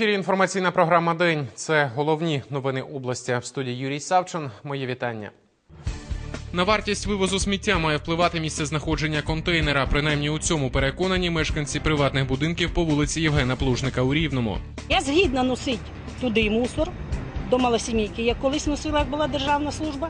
ефірі інформаційна програма День. Це головні новини області. В студії Юрій Савчин. Моє вітання. На вартість вивозу сміття має впливати місце знаходження контейнера. Принаймні у цьому переконані мешканці приватних будинків по вулиці Євгена Плужника у Рівному. Я згідна носити туди мусор до малосімейки. Я колись носила, як була державна служба,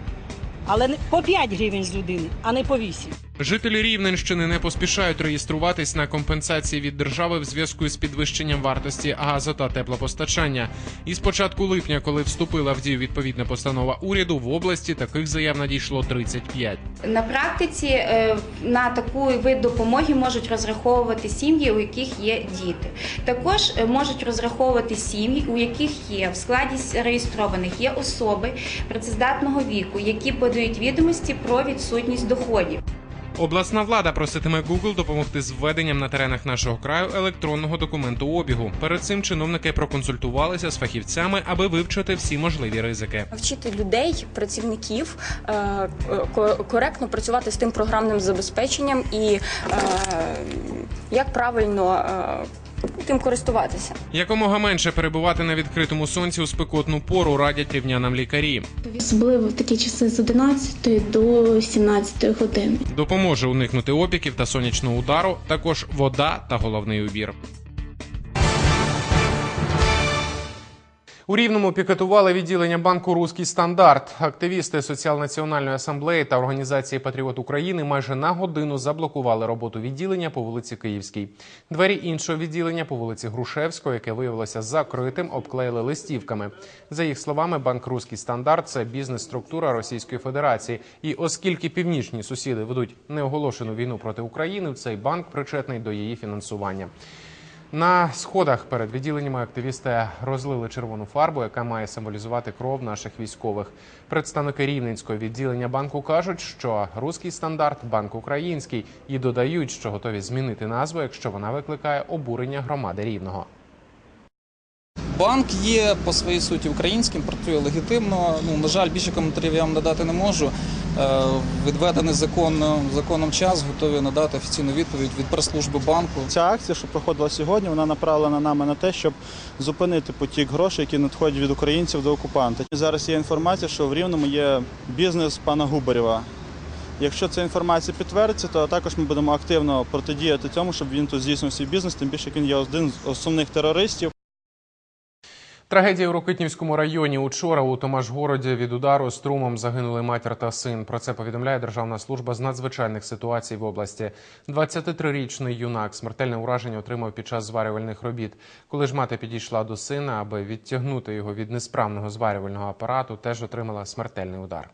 але по 5 гривень з людини, а не по 8. Жителі Рівненщини не поспішають реєструватись на компенсації від держави в зв'язку з підвищенням вартості газу та теплопостачання. І з початку липня, коли вступила в дію відповідна постанова уряду, в області таких заяв надійшло 35. На практиці е, на таку вид допомоги можуть розраховувати сім'ї, у яких є діти. Також е, можуть розраховувати сім'ї, у яких є в складі реєстрованих є особи працездатного віку, які подають відомості про відсутність доходів. Обласна влада проситиме Google допомогти з введенням на теренах нашого краю електронного документу обігу. Перед цим чиновники проконсультувалися з фахівцями, аби вивчити всі можливі ризики. Вчити людей, працівників е, коректно працювати з тим програмним забезпеченням і е, як правильно тим користуватися. Якомога менше перебувати на відкритому сонці у спекотну пору радять рівнянам лікарі. Особливо в такі часи з 11 до 17 години. Допоможе уникнути опіків та сонячного удару, також вода та головний убір. У Рівному пікетували відділення банку Руський стандарт. Активісти Соціал-національної асамблеї та організації Патріот України майже на годину заблокували роботу відділення по вулиці Київській. Двері іншого відділення по вулиці Грушевського, яке виявилося закритим, обклеїли листівками. За їх словами, банк Руський стандарт це бізнес-структура Російської Федерації. І оскільки північні сусіди ведуть неоголошену війну проти України, цей банк причетний до її фінансування. На сходах перед відділеннями активісти розлили червону фарбу, яка має символізувати кров наших військових. Представники рівненського відділення банку кажуть, що руський стандарт банк український і додають, що готові змінити назву, якщо вона викликає обурення громади рівного. Банк є по своїй суті українським, працює легітимно. Ну на жаль, більше коментарів я вам надати не можу. Е, Відведений законно, законом час, готові надати офіційну відповідь від прес-служби банку. Ця акція, що проходила сьогодні, вона направлена нами на те, щоб зупинити потік грошей, які надходять від українців до окупанта. Зараз є інформація, що в Рівному є бізнес пана Губарєва. Якщо ця інформація підтвердиться, то також ми будемо активно протидіяти цьому, щоб він тут здійснив свій бізнес, тим більше він є один з основних терористів. Трагедія у Рокитнівському районі. Учора у Томашгороді від удару струмом загинули матір та син. Про це повідомляє Державна служба з надзвичайних ситуацій в області. 23-річний юнак смертельне ураження отримав під час зварювальних робіт. Коли ж мати підійшла до сина, аби відтягнути його від несправного зварювального апарату, теж отримала смертельний удар.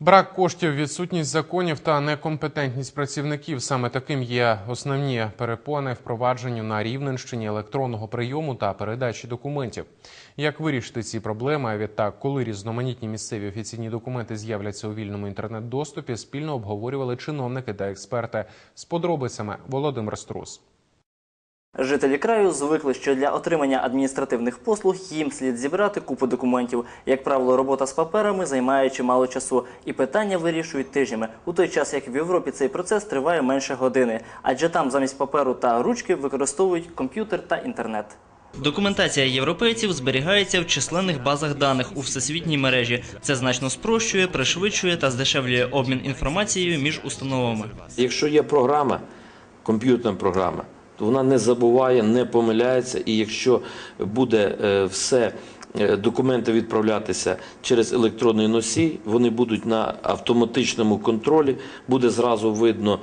Брак коштів, відсутність законів та некомпетентність працівників саме таким є основні перепони впровадженню на Рівненщині електронного прийому та передачі документів. Як вирішити ці проблеми? А відтак, коли різноманітні місцеві офіційні документи з'являться у вільному інтернет-доступі, спільно обговорювали чиновники та експерти з подробицями Володимир Струс. Жителі краю звикли, що для отримання адміністративних послуг їм слід зібрати купу документів. Як правило, робота з паперами займає чимало часу, і питання вирішують тижнями, у той час як в Європі цей процес триває менше години, адже там замість паперу та ручки використовують комп'ютер та інтернет. Документація європейців зберігається в численних базах даних у всесвітній мережі. Це значно спрощує, пришвидшує та здешевлює обмін інформацією між установами. Якщо є програма, комп'ютерна програма, то вона не забуває, не помиляється, і якщо буде е, все. е, Документи відправлятися через електронний носій, вони будуть на автоматичному контролі, буде зразу видно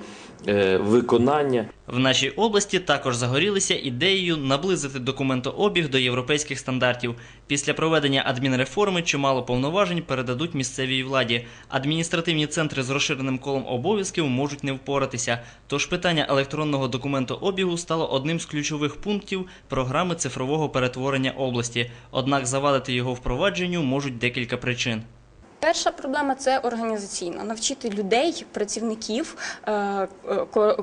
виконання. В нашій області також загорілися ідеєю наблизити документообіг до європейських стандартів. Після проведення адмінреформи чимало повноважень передадуть місцевій владі. Адміністративні центри з розширеним колом обов'язків можуть не впоратися. Тож питання електронного документообігу стало одним з ключових пунктів програми цифрового перетворення області. Однак завадити його впровадженню можуть декілька причин. Перша проблема це організаційна. Навчити людей, працівників е,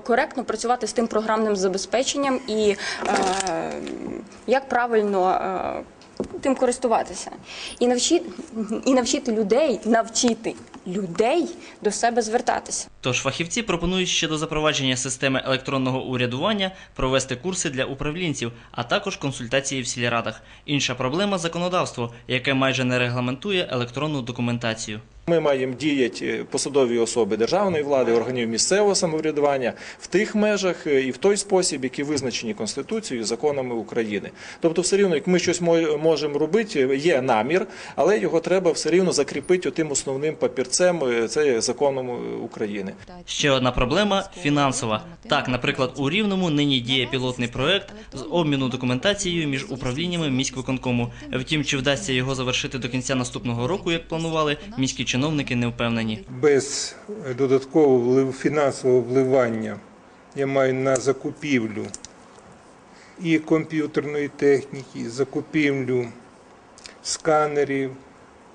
коректно працювати з тим програмним забезпеченням і е, як правильно е, тим користуватися. І навчити, і навчити людей, навчити людей до себе звертатися. Тож фахівці пропонують ще до запровадження системи електронного урядування провести курси для управлінців, а також консультації в сільрадах. Інша проблема законодавство, яке майже не регламентує електронну документацію. Ми маємо діяти посадові особи державної влади, органів місцевого самоврядування в тих межах е, і в той спосіб, які визначені Конституцією і законами України. Тобто, все рівно, як ми щось можемо робити, є намір, але його треба все рівно закріпити тим основним папірцем, е, це законом е, України. Ще одна проблема фінансова. Так, наприклад, у Рівному нині діє пілотний проект з обміну документацією між управліннями міськвиконкому. Втім, чи вдасться його завершити до кінця наступного року, як планували, міські чиновники не впевнені. без додаткового фінансового вливання, я маю на закупівлю і комп'ютерної техніки, і закупівлю сканерів,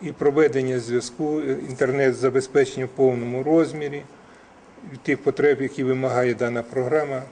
і проведення зв'язку, е, інтернет-забезпечення в повному розмірі, тих потреб, які вимагає дана програма,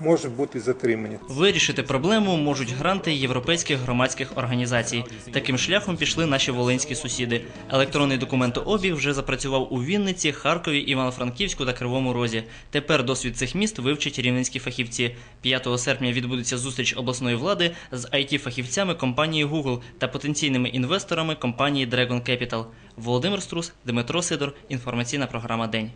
може бути затримання. Вирішити проблему можуть гранти європейських громадських організацій. Таким шляхом пішли наші волинські сусіди. Електронний документообіг вже запрацював у Вінниці, Харкові, Івано-Франківську та Кривому Розі. Тепер досвід цих міст вивчать рівненські фахівці. 5 серпня відбудеться зустріч обласної влади з IT-фахівцями компанії Google та потенційними інвесторами компанії Dragon Capital. Володимир Струс, Дмитро Сидор. Інформаційна програма День.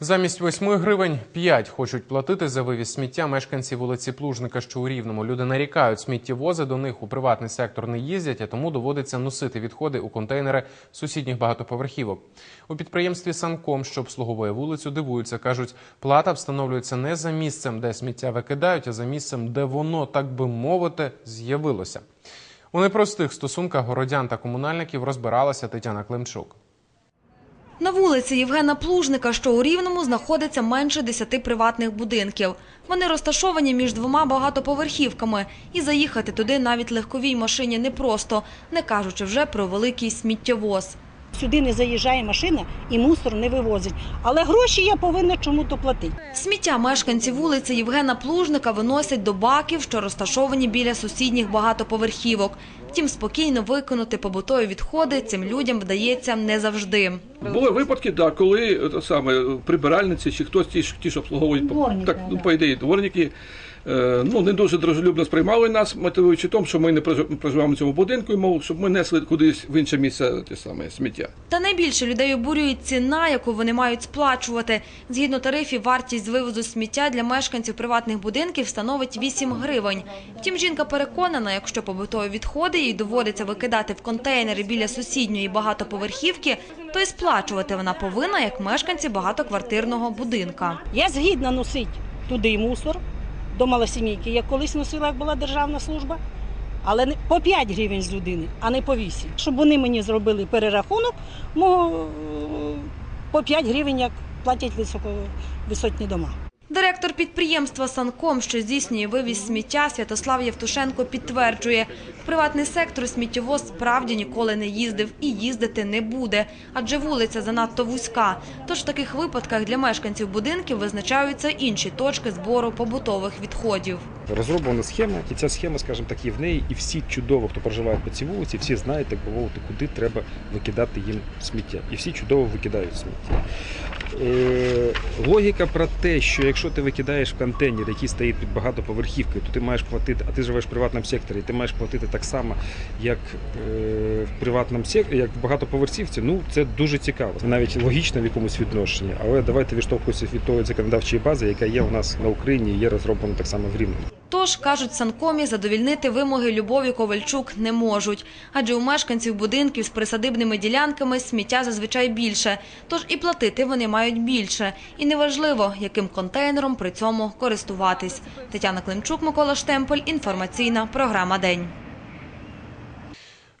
Замість 8 гривень 5 хочуть платити за вивіз сміття мешканці вулиці Плужника, що у Рівному. Люди нарікають, сміттєвози до них у приватний сектор не їздять, а тому доводиться носити відходи у контейнери сусідніх багатоповерхівок. У підприємстві Санком, що обслуговує вулицю, дивуються. кажуть, плата встановлюється не за місцем, де сміття викидають, а за місцем, де воно, так би мовити, з'явилося. У непростих стосунках городян та комунальників розбиралася Тетяна Климчук. На вулиці Євгена Плужника, що у Рівному, знаходиться менше десяти приватних будинків. Вони розташовані між двома багатоповерхівками, і заїхати туди навіть легковій машині непросто, не кажучи вже про великий сміттєвоз. Сюди не заїжджає машина і мусор не вивозить. Але гроші я повинна чому-то платити. Сміття мешканці вулиці Євгена Плужника виносять до баків, що розташовані біля сусідніх багатоповерхівок. Втім, спокійно виконати побутові відходи цим людям вдається не завжди. Були випадки, да, коли е, саме прибиральниці чи хтось ті, ж- ті що обслуговують Дворники, так, ну, да. по ідеї, дворники. Е, Ну, не дуже дружелюбно сприймали нас, мотивуючи тому, що ми не прожи- проживаємо в цьому будинку, і мов, щоб ми несли кудись в інше місце те саме сміття. Та найбільше людей обурює ціна, яку вони мають сплачувати. Згідно тарифів, вартість вивозу сміття для мешканців приватних будинків становить 8 гривень. Втім, жінка переконана, якщо побутові відходи їй доводиться викидати в контейнери біля сусідньої багатоповерхівки, то й сплачувати вона повинна як мешканці багатоквартирного будинка. Я згідна носити туди й мусор до малосімейки. Я колись носила, як була державна служба, але не по 5 гривень з людини, а не по 8. Щоб вони мені зробили перерахунок, мого по 5 гривень, як платять високовисотні дома. Директор підприємства «Санком», що здійснює вивіз сміття, Святослав Євтушенко підтверджує, приватний сектор сміттєвоз справді ніколи не їздив і їздити не буде, адже вулиця занадто вузька. Тож в таких випадках для мешканців будинків визначаються інші точки збору побутових відходів. Розроблена схема, і ця схема, скажімо так, є в неї, і всі чудово, хто проживає по цій вулиці, всі знають, так би куди треба викидати їм сміття. І всі чудово викидають сміття. Е, логіка про те, що якщо ти викидаєш в контейнер, який стоїть під багатоповерхівкою, то ти маєш платити, а ти живеш в приватному секторі, ти маєш платити так само, як е, в приватному секторі, як в багатоповерхівці, ну це дуже цікаво. Навіть логічно в якомусь відношенні, але давайте відштовхуватися від тої законодавчої бази, яка є у нас на Україні є розроблена так само в Рівному. Тож, кажуть санкомі, задовільнити вимоги Любові Ковальчук не можуть. Адже у мешканців будинків з присадибними ділянками сміття зазвичай більше. Тож і платити вони мають більше. І неважливо, яким контейнером при цьому користуватись. Тетяна Климчук, Микола Штемпель. Інформаційна програма «День».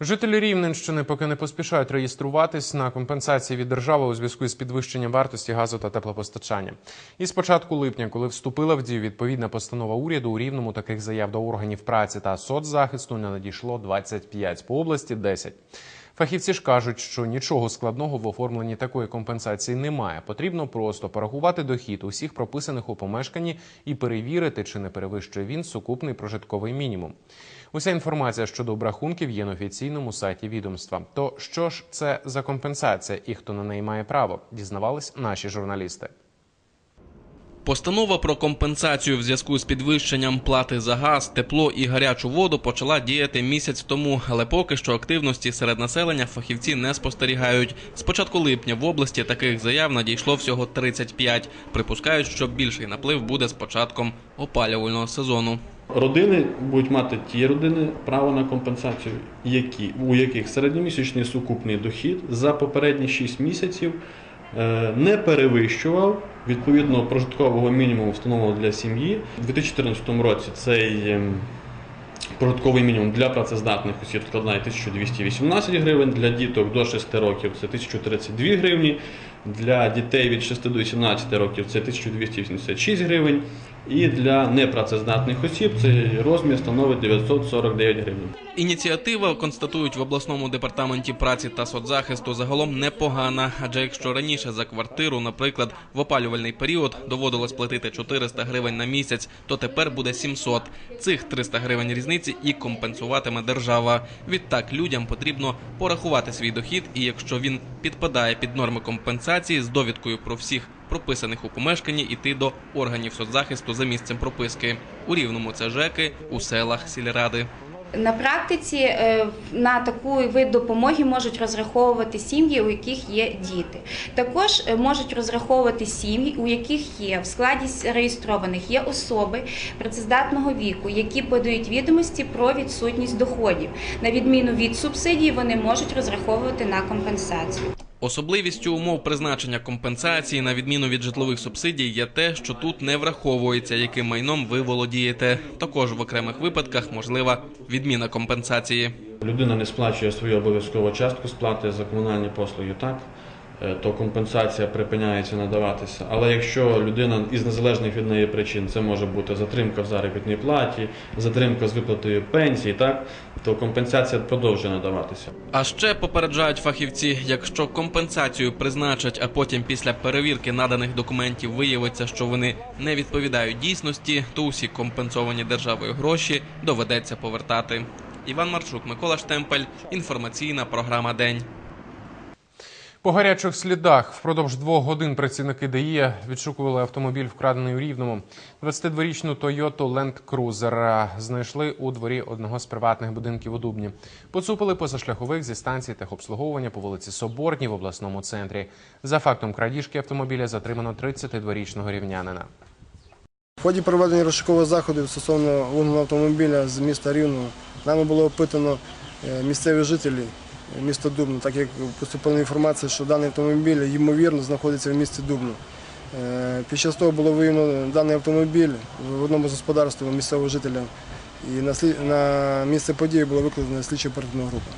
Жителі Рівненщини поки не поспішають реєструватись на компенсації від держави у зв'язку з підвищенням вартості газу та теплопостачання. І з початку липня, коли вступила в дію відповідна постанова уряду, у Рівному таких заяв до органів праці та соцзахисту не надійшло 25, по області 10. Фахівці ж кажуть, що нічого складного в оформленні такої компенсації немає. Потрібно просто порахувати дохід усіх прописаних у помешканні і перевірити, чи не перевищує він сукупний прожитковий мінімум. Уся інформація щодо обрахунків є на офіційному сайті відомства. То що ж це за компенсація і хто на неї має право? Дізнавались наші журналісти. Постанова про компенсацію в зв'язку з підвищенням плати за газ, тепло і гарячу воду почала діяти місяць тому, але поки що активності серед населення фахівці не спостерігають. З початку липня в області таких заяв надійшло всього 35. Припускають, що більший наплив буде з початком опалювального сезону. Родини будуть мати ті родини право на компенсацію, які, у яких середньомісячний сукупний дохід за попередні 6 місяців е, не перевищував відповідно прожиткового мінімуму встановленого для сім'ї. У 2014 році цей ем, прожитковий мінімум для працездатних осіб складає 1218 гривень, для діток до 6 років це 1032 гривні, для дітей від 6 до 18 років це 1286 гривень, і для непрацездатних осіб цей розмір становить 949 гривень. Ініціатива констатують в обласному департаменті праці та соцзахисту загалом непогана. Адже якщо раніше за квартиру, наприклад, в опалювальний період доводилось платити 400 гривень на місяць, то тепер буде 700. Цих 300 гривень різниці і компенсуватиме держава. Відтак людям потрібно порахувати свій дохід, і якщо він підпадає під норми компенсації з довідкою про всіх прописаних у помешканні, іти до органів соцзахисту за місцем прописки. У рівному це ЖЕКи, у селах сільради. На практиці е, на таку вид допомоги можуть розраховувати сім'ї, у яких є діти. Також е, можуть розраховувати сім'ї, у яких є в складі реєстрованих є особи працездатного віку, які подають відомості про відсутність доходів. На відміну від субсидій, вони можуть розраховувати на компенсацію. Особливістю умов призначення компенсації, на відміну від житлових субсидій, є те, що тут не враховується, яким майном ви володієте. Також в окремих випадках можлива відміна компенсації. Людина не сплачує свою обов'язкову частку сплати за комунальні послуги, так то компенсація припиняється надаватися. Але якщо людина із незалежних від неї причин, це може бути затримка в заробітній платі, затримка з виплатою пенсії, так то компенсація продовжує надаватися. А ще попереджають фахівці, якщо компенсацію призначать, а потім після перевірки наданих документів виявиться, що вони не відповідають дійсності, то усі компенсовані державою гроші доведеться повертати. Іван Марчук, Микола Штемпель. Інформаційна програма День. По гарячих слідах впродовж двох годин працівники ДАІ відшукували автомобіль, вкрадений у Рівному. 22-річну Toyota Land Cruiser знайшли у дворі одного з приватних будинків у Дубні. Поцупили позашляхових зі станції техобслуговування по вулиці Соборній в обласному центрі. За фактом крадіжки автомобіля затримано 32-річного рівнянина. В ході проведення розшукових заходів стосовно вогненого автомобіля з міста Рівного нами було опитано е, місцеві жителі міста Дубно, так як поступила інформація, що даний автомобіль ймовірно знаходиться в місті Дубно. Е, Під час того було виявлено даний автомобіль в одному з господарств місцевого жителя. І на, місце події було викладена слідчо оперативна група.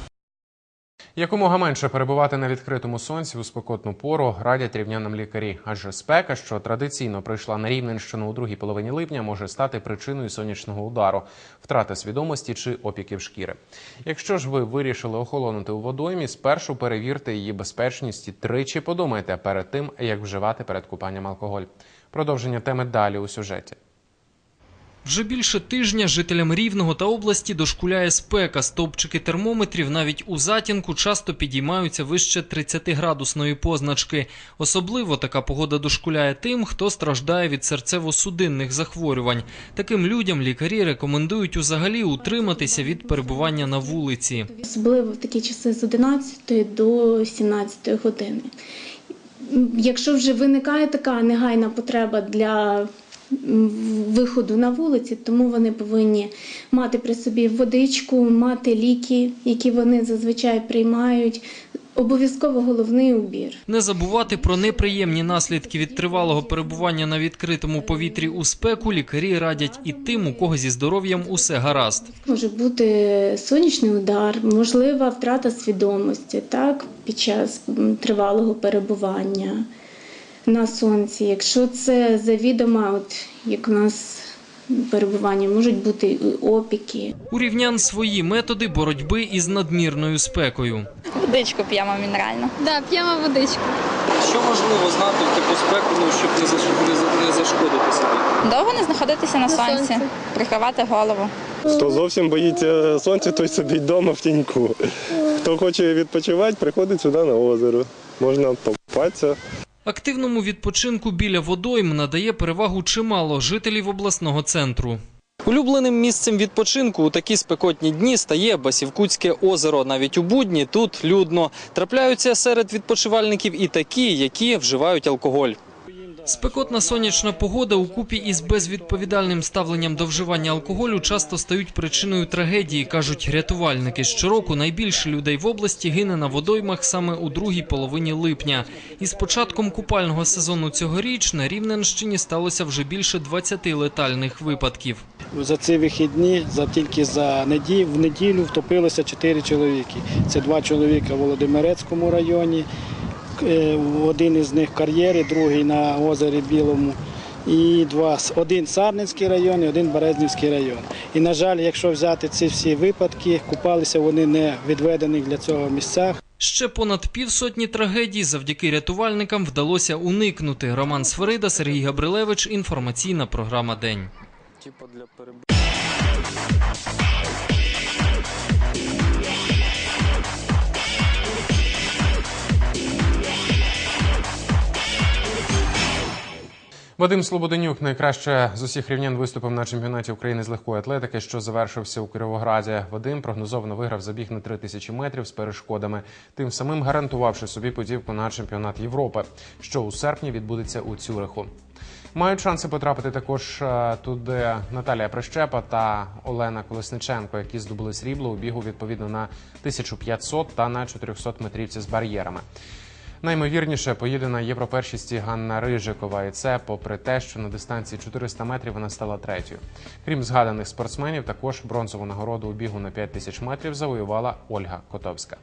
Якомога менше перебувати на відкритому сонці у спекотну пору радять рівнянам лікарі, адже спека, що традиційно прийшла на Рівненщину у другій половині липня, може стати причиною сонячного удару, втрати свідомості чи опіків шкіри. Якщо ж ви вирішили охолонути у водоймі, спершу перевірте її безпечність і тричі подумайте перед тим, як вживати перед купанням алкоголь. Продовження теми далі у сюжеті. Вже більше тижня жителям Рівного та області дошкуляє спека. Стовпчики термометрів навіть у затінку часто підіймаються вище 30-градусної позначки. Особливо така погода дошкуляє тим, хто страждає від серцево-судинних захворювань. Таким людям лікарі рекомендують узагалі утриматися від перебування на вулиці. Особливо в такі часи з 11 до 17 години. Якщо вже виникає така негайна потреба для виходу на вулиці, тому вони повинні мати при собі водичку, мати ліки, які вони зазвичай приймають. Обов'язково головний убір. Не забувати про неприємні наслідки від тривалого перебування на відкритому повітрі у спеку лікарі радять і тим, у кого зі здоров'ям усе гаразд. Може бути сонячний удар, можлива втрата свідомості так, під час тривалого перебування на сонці. Якщо це завідомо, от як у нас перебування, можуть бути опіки. У рівнян свої методи боротьби із надмірною спекою. Водичку п'ємо мінеральну. Да, п'ємо водичку. Що важливо знати в таку спеку, ну, щоб не, заш... не, за- не зашкодити собі? Довго не знаходитися на, На сонці, сонці. прикривати голову. Хто зовсім боїться сонця, той сидить вдома в тіньку. Хто хоче відпочивати, приходить сюди на озеро. Можна покупатися. Активному відпочинку біля водойм надає перевагу чимало жителів обласного центру. Улюбленим місцем відпочинку у такі спекотні дні стає Басівкутське озеро. Навіть у будні тут людно. Трапляються серед відпочивальників і такі, які вживають алкоголь. Спекотна сонячна погода у купі із безвідповідальним ставленням до вживання алкоголю часто стають причиною трагедії, кажуть рятувальники. Щороку найбільше людей в області гине на водоймах саме у другій половині липня. Із початком купального сезону цьогоріч на Рівненщині сталося вже більше 20 летальних випадків. За ці вихідні, за тільки за неділю, в неділю втопилося чотири чоловіки. Це два чоловіка в Володимирецькому районі, один із них в кар'єрі, другий на озері Білому. І два один Сарненський район, і один Березнівський район. І на жаль, якщо взяти ці всі випадки, купалися вони не відведених для цього місцях. Ще понад півсотні трагедій завдяки рятувальникам вдалося уникнути. Роман Сверида, Сергій Габрилевич. Інформаційна програма День. Вадим Слободенюк найкраще з усіх рівнян виступив на чемпіонаті України з легкої атлетики, що завершився у Кіровограді. Вадим прогнозовано виграв забіг на 3000 метрів з перешкодами, тим самим гарантувавши собі подівку на чемпіонат Європи, що у серпні відбудеться у Цюриху. Мають шанси потрапити також е, туди Наталія Прищепа та Олена Колесниченко, які здобули срібло у бігу відповідно на 1500 та на 400 метрівці з бар'єрами. Наймовірніше поїде на європершісті Ганна Рижикова, і це попри те, що на дистанції 400 метрів вона стала третьою. Крім згаданих спортсменів, також бронзову нагороду у бігу на 5000 метрів завоювала Ольга Котовська.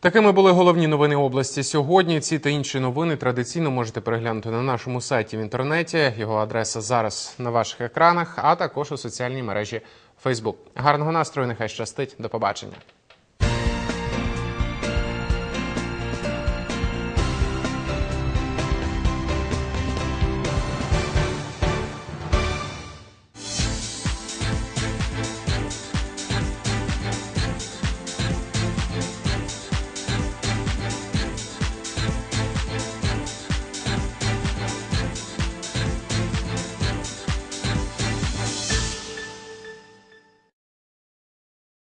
Такими були головні новини області сьогодні. Ці та інші новини традиційно можете переглянути на нашому сайті в інтернеті. Його адреса зараз на ваших екранах, а також у соціальній мережі Facebook. Гарного настрою, нехай щастить. До побачення.